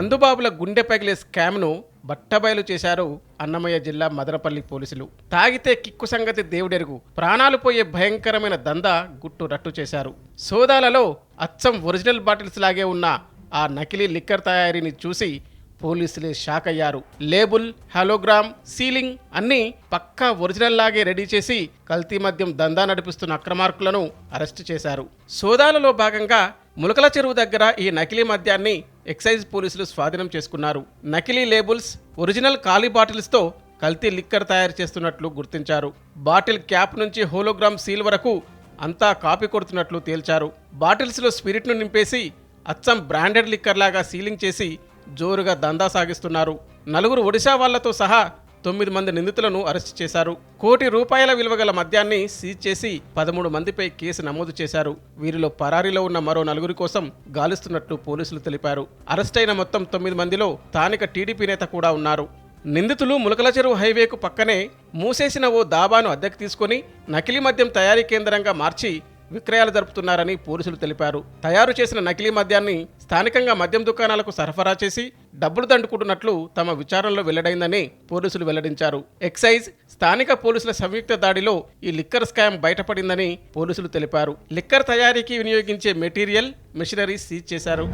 మందుబాబుల గుండె పగిలే స్కామ్ను బట్టబయలు చేశారు అన్నమయ్య జిల్లా మదనపల్లి పోలీసులు. తాగితే కిక్కు సంగతి దేవుడెరుగు. ప్రాణాలు పోయే భయంకరమైన దందా గుట్టు రట్టు చేశారు. సోదాలలో అచ్చం ఒరిజినల్ బాటిల్స్ లాగే ఉన్న ఆ నకిలీ లిక్కర్ తయారీని చూసి పోలీసులే షాక్ అయ్యారు. లేబుల్ హాలోగ్రామ్ సీలింగ్ అన్నీ పక్కా ఒరిజినల్ లాగే రెడీ చేసి కల్తీ మద్యం దందా నడిపిస్తున్న అక్రమార్కులను అరెస్టు చేశారు. సోదాలలో భాగంగా ములకల చెరువు దగ్గర ఈ నకిలీ మద్యాన్ని ఎక్సైజ్ పోలీసులు స్వాధీనం చేసుకున్నారు. నకిలీ లేబుల్స్ ఒరిజినల్ ఖాళీ బాటిల్స్తో కల్తీ లిక్కర్ తయారు చేస్తున్నట్లు గుర్తించారు. బాటిల్ క్యాప్ నుంచి హోలోగ్రామ్ సీల్ వరకు అంతా కాపీ కొడుతున్నట్లు తేల్చారు. బాటిల్స్లో స్పిరిట్ను నింపేసి అచ్చం బ్రాండెడ్ లిక్కర్ లాగా సీలింగ్ చేసి జోరుగా దందా సాగిస్తున్నారు. నలుగురు ఒడిశా వాళ్ళతో సహా తొమ్మిది మంది నిందితులను అరెస్ట్ చేశారు. కోటి రూపాయల విలువ గల మద్యాన్ని సీజ్ చేసి పదమూడు మందిపై కేసు నమోదు చేశారు. వీరిలో పరారీలో ఉన్న మరో నలుగురి కోసం గాలిస్తున్నట్లు పోలీసులు తెలిపారు. అరెస్టైన మొత్తం తొమ్మిది మందిలో స్థానిక టీడీపీ నేత కూడా ఉన్నారు. నిందితులు ములకల చెరువు హైవేకు పక్కనే మూసేసిన ఓ దాబాను అద్దెకు తీసుకొని నకిలీ మద్యం తయారీ కేంద్రంగా మార్చి విక్రయాలు జరుపుతున్నారని పోలీసులు తెలిపారు. తయారు చేసిన నకిలీ మద్యాన్ని స్థానికంగా మద్యం దుకాణాలకు సరఫరా చేసి డబ్బులు దండుకుంటున్నట్లు తమ విచారణలో వెల్లడైందని పోలీసులు వెల్లడించారు. ఎక్సైజ్ స్థానిక పోలీసుల సంయుక్త దాడిలో ఈ లిక్కర్ స్కామ్ బయటపడిందని పోలీసులు తెలిపారు. లిక్కర్ తయారీకి వినియోగించే మెటీరియల్ మిషనరీస్ సీజ్ చేశారు.